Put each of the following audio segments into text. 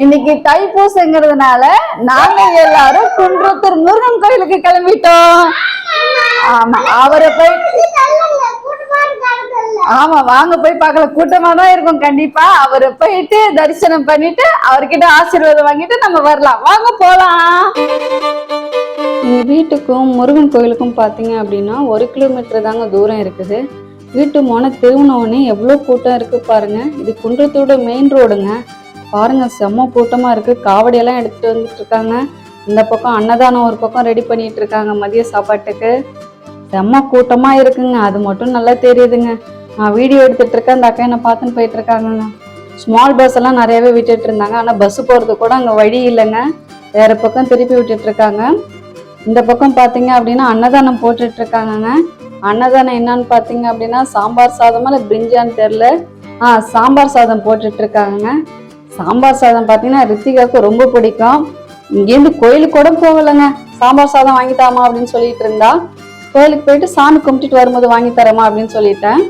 இன்னைக்கு தைப்பூசங்கிறதுனால நாங்க எல்லாரும் குன்றத்தூர் முருகன் கோயிலுக்கு கிளம்பிட்டோம். ஆமா அவரை போய் ஆமா வாங்க போய் பார்க்கலாம். கூட்டமா தான் இருக்கும் கண்டிப்பா. அவரை போயிட்டு தரிசனம் பண்ணிட்டு அவர்கிட்ட ஆசீர்வாதம் வாங்கிட்டு நம்ம வரலாம். வாங்க போலாம். எங்கள் வீட்டுக்கும் முருகன் கோயிலுக்கும் பார்த்தீங்க அப்படின்னா ஒரு கிலோமீட்டர் தாங்க தூரம் இருக்குது. வீட்டு மோன திருவண்ணவனே எவ்வளோ கூட்டம் இருக்குது பாருங்கள் இது குன்றத்தோட மெயின் ரோடுங்க பாருங்க செம்ம கூட்டமாக இருக்குது காவடியெல்லாம் எடுத்துகிட்டு வந்துட்டு இருக்காங்க. இந்த பக்கம் அன்னதானம் ஒரு பக்கம் ரெடி பண்ணிட்டு இருக்காங்க மதிய சாப்பாட்டுக்கு. செம்ம கூட்டமாக இருக்குங்க. அது மட்டும் நல்லா தெரியுதுங்க. நான் வீடியோ எடுத்துட்டு இருக்கேன். அந்த அக்கா என்ன பார்த்துன்னு போயிட்டு இருக்காங்கங்க. ஸ்மால் பஸ் எல்லாம் நிறையவே விட்டுட்டு இருந்தாங்க. ஆனால் பஸ் போகிறது கூட அங்கே வழி இல்லைங்க. வேற பக்கம் திருப்பி விட்டுட்டு இருக்காங்க. இந்த பக்கம் பார்த்தீங்க அப்படின்னா அன்னதானம் போட்டுட்டு இருக்காங்கங்க. அன்னதானம் என்னன்னு பார்த்தீங்க அப்படின்னா சாம்பார் சாதமா இல்லை பிரிஞ்சான்னு தெரில ஆ சாம்பார் சாதம் போட்டுட்டு இருக்காங்கங்க. சாம்பார் சாதம் பார்த்தீங்கன்னா ரித்திகாவுக்கு ரொம்ப பிடிக்கும். இங்கேருந்து கோயிலுக்கு கூட போகலைங்க. சாம்பார் சாதம் வாங்கித்தாமா அப்படின்னு சொல்லிட்டு இருந்தா கோயிலுக்கு போயிட்டு சாமி கும்பிட்டுட்டு வரும்போது வாங்கி தரமா அப்படின்னு சொல்லிட்டேன்.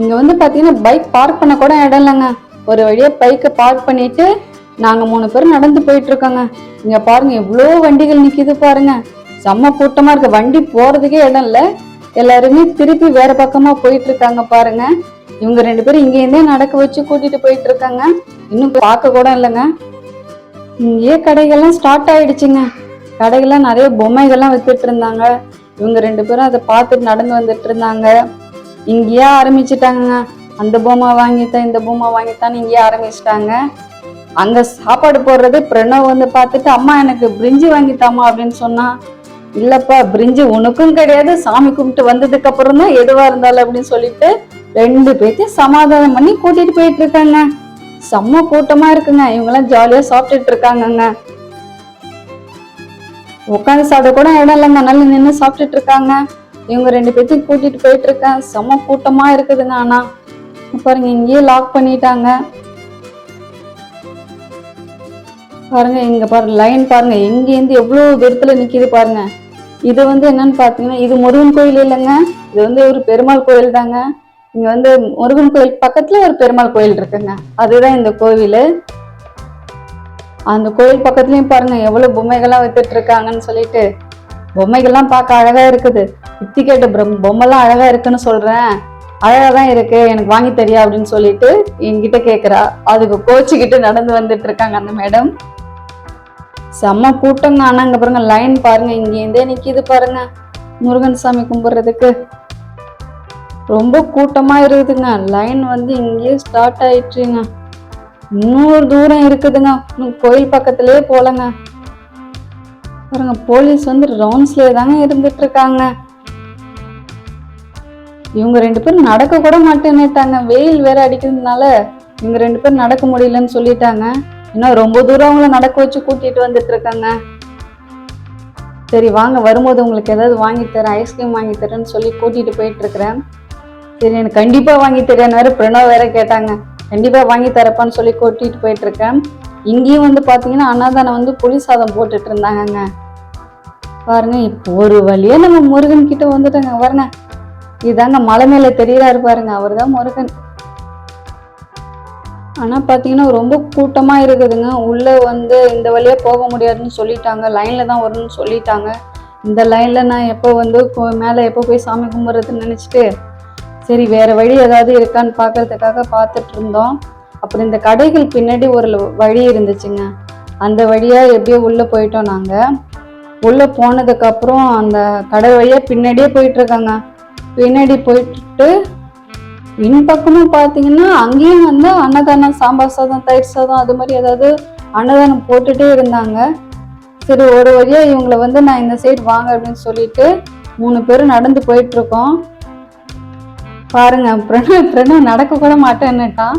இங்க வந்து பார்த்தீங்கன்னா பைக் பார்க் பண்ண கூட இடம் இல்லைங்க. ஒரு வழியா பைக்கை பார்க் பண்ணிட்டு நாங்க மூணு பேரும் நடந்து போயிட்டு இருக்கோங்க. இங்க பாருங்க எவ்வளோ வண்டிகள் நிக்குது பாருங்க. செம்ம கூட்டமா இருக்கு. வண்டி போறதுக்கே இடம் இல்ல. எல்லாருமே திருப்பி வேற பக்கமா போயிட்டு இருக்காங்க பாருங்க. இவங்க ரெண்டு பேரும் இங்க இருந்தே நடக்க வச்சு கூட்டிட்டு போயிட்டு இருக்காங்க இன்னும் பார்க்க கூட இல்லைங்க. இங்கேயே கடைகள்லாம் ஸ்டார்ட் ஆயிடுச்சுங்க. கடைகள்லாம் நிறைய பொம்மைகள்லாம் வித்துட்டு இருந்தாங்க இவங்க ரெண்டு பேரும் அதை பார்த்துட்டு நடந்து வந்துட்டு இருந்தாங்க இங்கேயே ஆரம்பிச்சிட்டாங்க அந்த பொம்மை வாங்கித்தான் இந்த பொம்மை வாங்கித்தான் இங்கேயே ஆரம்பிச்சிட்டாங்க. அங்க சாப்பாடு போடுறது பிரணவ் வந்து பார்த்துட்டு அம்மா எனக்கு பிரிஞ்சு வாங்கித்தாமா அப்படின்னு சொன்னா இல்லப்பா பிரிஞ்சு உனக்கும் கிடையாது சாமி கும்பிட்டு வந்ததுக்கு அப்புறம் தான் எதுவா இருந்தாலும் அப்படின்னு சொல்லிட்டு ரெண்டு பேர்த்தையும் சமாதானம் பண்ணி கூட்டிட்டு போயிட்டு இருக்காங்க. செம்ம கூட்டமா இருக்குங்க. இவங்கெல்லாம் ஜாலியா சாப்பிட்டுட்டு இருக்காங்கங்க. உட்காந்து சாப்பிட கூட இடம் இல்லைங்க. நல்லா நின்று சாப்பிட்டுட்டு இருக்காங்க. இவங்க ரெண்டு பேர்த்தையும் கூட்டிட்டு போயிட்டு இருக்கேன். செம்ம கூட்டமா இருக்குதுங்க ஆனா. பாருங்க இங்கேயே லாக் பண்ணிட்டாங்க. பாருங்க இங்க பாருங்க லைன் பாருங்க. இங்கேருந்து எவ்வளவு தூரத்துல நிக்குது பாருங்க. இது வந்து என்னன்னு பாத்தீங்கன்னா இது முருகன் கோயில் இல்லைங்க. இது வந்து ஒரு பெருமாள் கோயில் தாங்க இங்க வந்து முருகன் கோயில் பக்கத்துல ஒரு பெருமாள் கோயில் இருக்குங்க. அதுதான் இந்த கோவில். அந்த கோயில் பக்கத்துலயும் பாருங்க எவ்வளவு பொம்மைகள்லாம் வித்துட்டு இருக்காங்கன்னு சொல்லிட்டு. பொம்மைகள்லாம் பார்க்க அழகா இருக்குது. குத்தி கேட்டு பிரம் பொம்மைலாம் அழகா இருக்குன்னு சொல்றேன். அழகா தான் இருக்கு எனக்கு வாங்கி தரியா அப்படின்னு சொல்லிட்டு என்கிட்ட கேக்குறா. அதுக்கு கோச்சுக்கிட்டு நடந்து வந்துட்டு இருக்காங்க அந்த மேடம். செம்ம கூட்டங்க ஆனா அங்க பாருங்க லைன் பாருங்க இங்கேருந்தே நிக்கிது பாருங்க. முருகன் சாமி கும்பிடுறதுக்கு. ரொம்ப கூட்டமாக இருக்குதுங்க. லைன் வந்து இங்கேயே ஸ்டார்ட் ஆயிடுச்சுங்க. இன்னொரு தூரம் இருக்குதுங்க. இன்னும் கோயில் பக்கத்துலேயே போகலங்க பாருங்க போலீஸ் வந்து ரவுண்ட்ஸ்லேயே தாங்க இருந்துட்டு இருக்காங்க இவங்க ரெண்டு பேரும் நடக்க கூட மாட்டேன்னுட்டாங்க. வெயில் வேற அடிக்கிறதுனால இவங்க ரெண்டு பேரும் நடக்க முடியலன்னு சொல்லிட்டாங்க. இன்னும் ரொம்ப தூரம் அவங்கள நடக்க வச்சு கூட்டிட்டு வந்துட்டு இருக்காங்க சரி வாங்க வரும்போது உங்களுக்கு ஏதாவது வாங்கி தரேன் ஐஸ்கிரீம் வாங்கி தரேன்னு சொல்லி கூட்டிட்டு போயிட்டு இருக்கிறேன் சரி எனக்கு கண்டிப்பா வாங்கி தரேன்னு வேற பிரணவ் வேற கேட்டாங்க. கண்டிப்பா வாங்கி தரப்பான்னு சொல்லி கொட்டிட்டு போயிட்டு இருக்கேன் இங்கேயும் வந்து பாத்தீங்கன்னா அன்னதானம் வந்து புளி சாதம் போட்டுட்டு இருந்தாங்கங்க பாருங்க இப்போ ஒரு வழியாக நம்ம முருகன் கிட்ட வந்துட்டோங்க. பாருங்க இதாங்க மலை மேல தெரியறாரு பாருங்க அவர் தான் முருகன். ஆனால் பார்த்தீங்கன்னா ரொம்ப கூட்டமாக இருக்குதுங்க. உள்ளே வந்து இந்த வழியாக போக முடியாதுன்னு சொல்லிட்டாங்க. லைனில் தான் வரணும்னு சொல்லிட்டாங்க. இந்த லைனில் நான் எப்போ வந்து மேலே எப்போ போய் சாமி கும்பிட்றதுன்னு நினச்சிட்டு சரி வேற வழி ஏதாவது இருக்கான்னு பார்க்கறதுக்காக பார்த்துட்டு இருந்தோம் அப்புறம் இந்த கடைகள் பின்னாடி ஒரு வழி இருந்துச்சுங்க. அந்த வழியாக எப்படியோ உள்ளே போயிட்டோம் நாங்கள் உள்ளே போனதுக்கப்புறம் அந்த கடை வழியாக பின்னாடியே போயிட்டுருக்காங்க. பின்னாடி போயிட்டு பின்பக்கமும் பார்த்தீங்கன்னா அங்கேயும் வந்து அன்னதானம் சாம்பார் சாதம் தயிர் சாதம் அது மாதிரி ஏதாவது அன்னதானம் போட்டுகிட்டே இருந்தாங்க. சரி ஒரு வழியாக இவங்களை வந்து நான் இந்த சைடு வாங்க அப்படின்னு சொல்லிட்டு மூணு பேரும் நடந்து போயிட்டுருக்கோம். இருக்கோம் பாருங்க பிரணவ் பிரணவ் நடக்க கூட மாட்டேன்னுட்டான்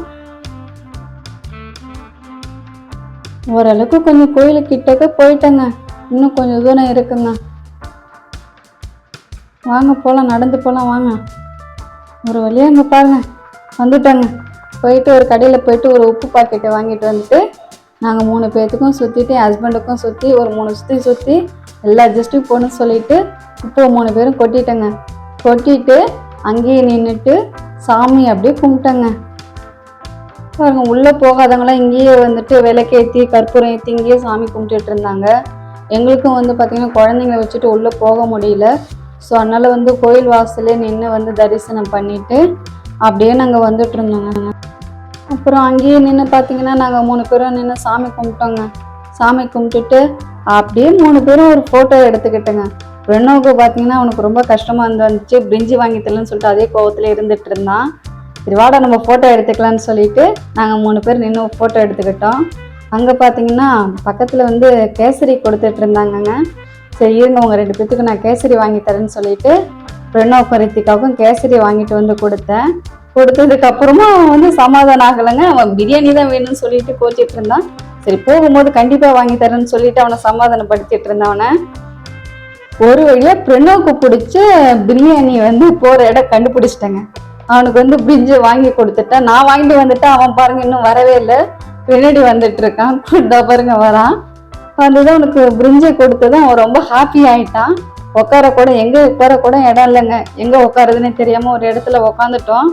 ஓரளவுக்கு கொஞ்சம் கோயிலுக்கு கிட்டக்க போயிட்டேங்க. இன்னும் கொஞ்சம் தூரம் இருக்குங்க. வாங்க போகலாம் நடந்து போகலாம் வாங்க. ஒரு வழியாக இங்கே பாருங்க. வந்துட்டேங்க. போயிட்டு ஒரு கடையில் போயிட்டு ஒரு உப்பு பாக்கெட்டை வாங்கிட்டு வந்துட்டு நாங்கள் மூணு பேர்த்துக்கும் சுற்றிட்டு என் ஹஸ்பண்டுக்கும் சுற்றி ஒரு மூணு சுற்றி சுற்றி எல்லா அட்ஜஸ்ட்டும் போகணும்னு சொல்லிட்டு இப்போ மூணு பேரும் கொட்டிட்டேங்க. கொட்டிட்டு அங்கேயே நின்றுட்டு சாமி அப்படியே கும்பிட்டேங்க. பாருங்க உள்ளே போகாதவங்களாம் இங்கேயே வந்துட்டு விளக்கேற்றி கற்பூரம் ஏற்றி இங்கேயே சாமி கும்பிட்டுட்டு இருந்தாங்க. எங்களுக்கும் வந்து பார்த்திங்கன்னா குழந்தைங்கள வச்சுட்டு உள்ளே போக முடியல. ஸோ அதனால் வந்து கோயில் வாசலே நின்று வந்து தரிசனம் பண்ணிவிட்டு அப்படியே நாங்கள் வந்துட்டு இருந்தோங்க. அப்புறம் அங்கேயே நின்று பார்த்தீங்கன்னா நாங்கள் மூணு பேரும் நின்று சாமி கும்பிட்டோங்க. சாமி கும்பிட்டுட்டு அப்படியே மூணு பேரும் ஒரு ஃபோட்டோ எடுத்துக்கிட்டோங்க. பிரணவுக்கு பார்த்தீங்கன்னா அவனுக்கு ரொம்ப கஷ்டமாக இருந்து வந்துச்சு பிரிஞ்சி வாங்கி தரலன்னு சொல்லிட்டு அதே கோவத்தில் இருந்துட்டு இருந்தான். திருவாடா வாடா நம்ம ஃபோட்டோ எடுத்துக்கலாம்னு சொல்லிட்டு நாங்கள் மூணு பேர் நின்று ஃபோட்டோ எடுத்துக்கிட்டோம். அங்கே பார்த்தீங்கன்னா பக்கத்தில் வந்து கேசரி கொடுத்துட்டு இருந்தாங்கங்க. சரி இருங்க உங்கள் ரெண்டு பேத்துக்கு நான் கேசரி வாங்கி தரேன்னு சொல்லிட்டு ரெனோவுக்கும் ரித்திகாவுக்கும் கேசரி வாங்கிட்டு வந்து கொடுத்தேன். கொடுத்ததுக்கு அப்புறமா அவன் வந்து சமாதானம் ஆகலைங்க. அவன் பிரியாணி தான் வேணும்னு சொல்லிட்டு கோச்சிட்டு இருந்தான். சரி போகும்போது கண்டிப்பாக வாங்கி தரேன்னு சொல்லிட்டு அவனை சமாதானப்படுத்திட்டு இருந்தவனை. ஒரு வழியா பிரணவுக்கு பிடிச்ச பிரியாணி வந்து போற இடம் கண்டுபிடிச்சிட்டேங்க. அவனுக்கு வந்து பிரிட்ஜை வாங்கி கொடுத்துட்டேன் நான் வாங்கிட்டு வந்துட்டேன் அவன் பாருங்க இன்னும் வரவே இல்லை. பின்னாடி வந்துட்டு இருக்கான். இதோ பாருங்க வரான். வந்ததும் அவனுக்கு பிரிஞ்சை கொடுத்ததும் அவன் ரொம்ப ஹாப்பி ஆயிட்டான். உட்கார கூட எங்க உட்கார கூட இடம் இல்லைங்க. எங்க உட்காருதுன்னு தெரியாம ஒரு இடத்துல உட்காந்துட்டோம்.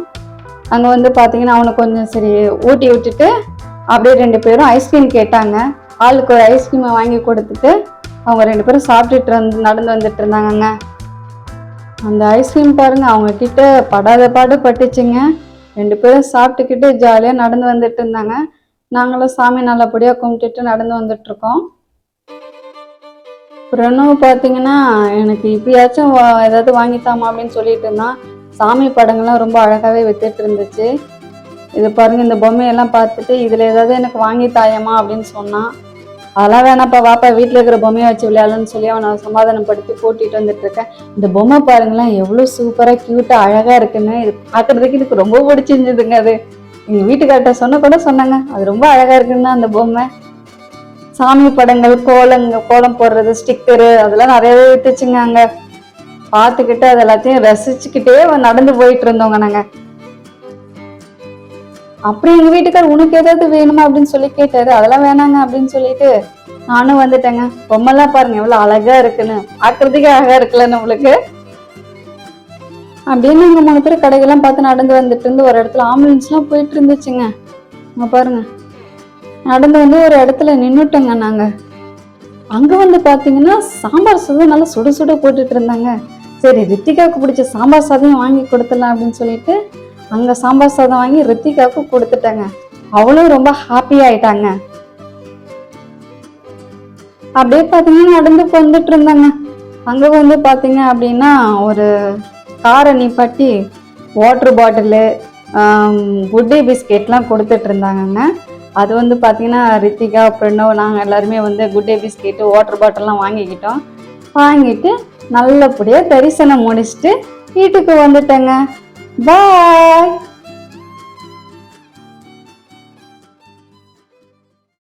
அங்க வந்து பாத்தீங்கன்னா அவனுக்கு கொஞ்சம் சரி ஊட்டி விட்டுட்டு அப்படியே ரெண்டு பேரும் ஐஸ்கிரீம் கேட்டாங்க. ஆளுக்கு ஒரு ஐஸ்கிரீமை வாங்கி கொடுத்துட்டு அவங்க ரெண்டு பேரும் சாப்பிட்டுட்டு வந்து நடந்து வந்துட்டு இருந்தாங்கங்க. அந்த ஐஸ்கிரீம் பாருங்க அவங்க கிட்ட படாத பாடு பட்டுச்சுங்க. ரெண்டு பேரும் சாப்பிட்டுக்கிட்டு ஜாலியாக நடந்து வந்துட்டு இருந்தாங்க. நாங்களும் சாமி நல்லபடியாக கும்பிட்டுட்டு நடந்து வந்துட்டு இருக்கோம். பிரணவ் பார்த்தீங்கன்னா எனக்கு இப்பயாச்சும் ஏதாவது வாங்கித்தாமா அப்படின்னு சொல்லிட்டு இருந்தான். சாமி படங்கள்லாம் ரொம்ப அழகாகவே வித்துட்டு இருந்துச்சு. இது பாருங்க இந்த பொம்மையெல்லாம் பார்த்துட்டு இதில் ஏதாவது எனக்கு வாங்கி தாயமா அப்படின்னு சொன்னான். அதெல்லாம் வேணாப்பா வாப்பா வீட்டில் இருக்கிற பொம்மையை வச்சு விளையாடணும்னு சொல்லி அவனை சமாதானப்படுத்தி கூட்டிகிட்டு வந்துட்டு இருக்கேன் இந்த பொம்மை பாருங்களேன் எவ்வளோ சூப்பராக க்யூட்டாக அழகாக இருக்குன்னு இது பார்க்குறதுக்கு எனக்கு ரொம்ப பிடிச்சிருந்ததுங்க அது. எங்கள் வீட்டுக்கார்ட்ட சொன்ன கூட சொன்னாங்க அது ரொம்ப அழகாக இருக்குன்னா அந்த பொம்மை. சாமி படங்கள் கோலங்க கோலம் போடுறது ஸ்டிக்கரு அதெல்லாம் நிறையவே வித்துச்சுங்க அங்கே. பார்த்துக்கிட்டு அது எல்லாத்தையும் ரசிச்சுக்கிட்டே நடந்து போயிட்டு இருந்தோங்க நாங்கள் அப்புறம் எங்க வீட்டுக்கார் உனக்கு ஏதாவது வேணுமா? அப்படின்னு சொல்லி கேட்டாரு. அதெல்லாம் வேணாங்க அப்படின்னு சொல்லிட்டு நானும் வந்துட்டேங்க. பொம்மைலாம் பாருங்க எவ்வளவு அழகா இருக்குன்னு. பார்க்கறதுக்கே அழகா இருக்குல்ல நம்மளுக்கு. அப்படின்னு நாங்க மூணு பேர் கடைகள்லாம் பார்த்து நடந்து வந்துட்டு இருந்து ஒரு இடத்துல ஆம்புலன்ஸ்லாம் போயிட்டு இருந்துச்சுங்க. அங்க பாருங்க. நடந்து வந்து ஒரு இடத்துல நின்னுட்டோங்க நாங்க. அங்க வந்து பாத்தீங்கன்னா சாம்பார் சாதம் நல்லா சுட சுட போட்டுட்டு இருந்தாங்க. சரி ரித்திகாவுக்கு பிடிச்ச சாம்பார் சாதம் வாங்கி கொடுத்துடலாம் அப்படின்னு சொல்லிட்டு அங்கே சாம்பார் சாதம் வாங்கி ரித்திகாவுக்கு கொடுத்துட்டேங்க. அவளும் ரொம்ப ஹாப்பி ஆயிட்டாங்க. அப்படியே பார்த்தீங்கன்னா நடந்து வந்துட்டு இருந்தாங்க. அங்கே வந்து பார்த்தீங்க அப்படின்னா ஒரு காரை நிப்பாட்டி வாட்ரு பாட்டிலு குட்டே பிஸ்கெட்லாம் கொடுத்துட்டு இருந்தாங்கங்க. அது வந்து பார்த்தீங்கன்னா ரித்திகா பிரணவ் நாங்கள் எல்லாருமே வந்து குட்டே பிஸ்கெட்டு வாட்டர் பாட்டில்லாம் வாங்கிக்கிட்டோம். வாங்கிட்டு நல்லபடியாக தரிசனம் முடிச்சுட்டு வீட்டுக்கு வந்துட்டேங்க. பாய்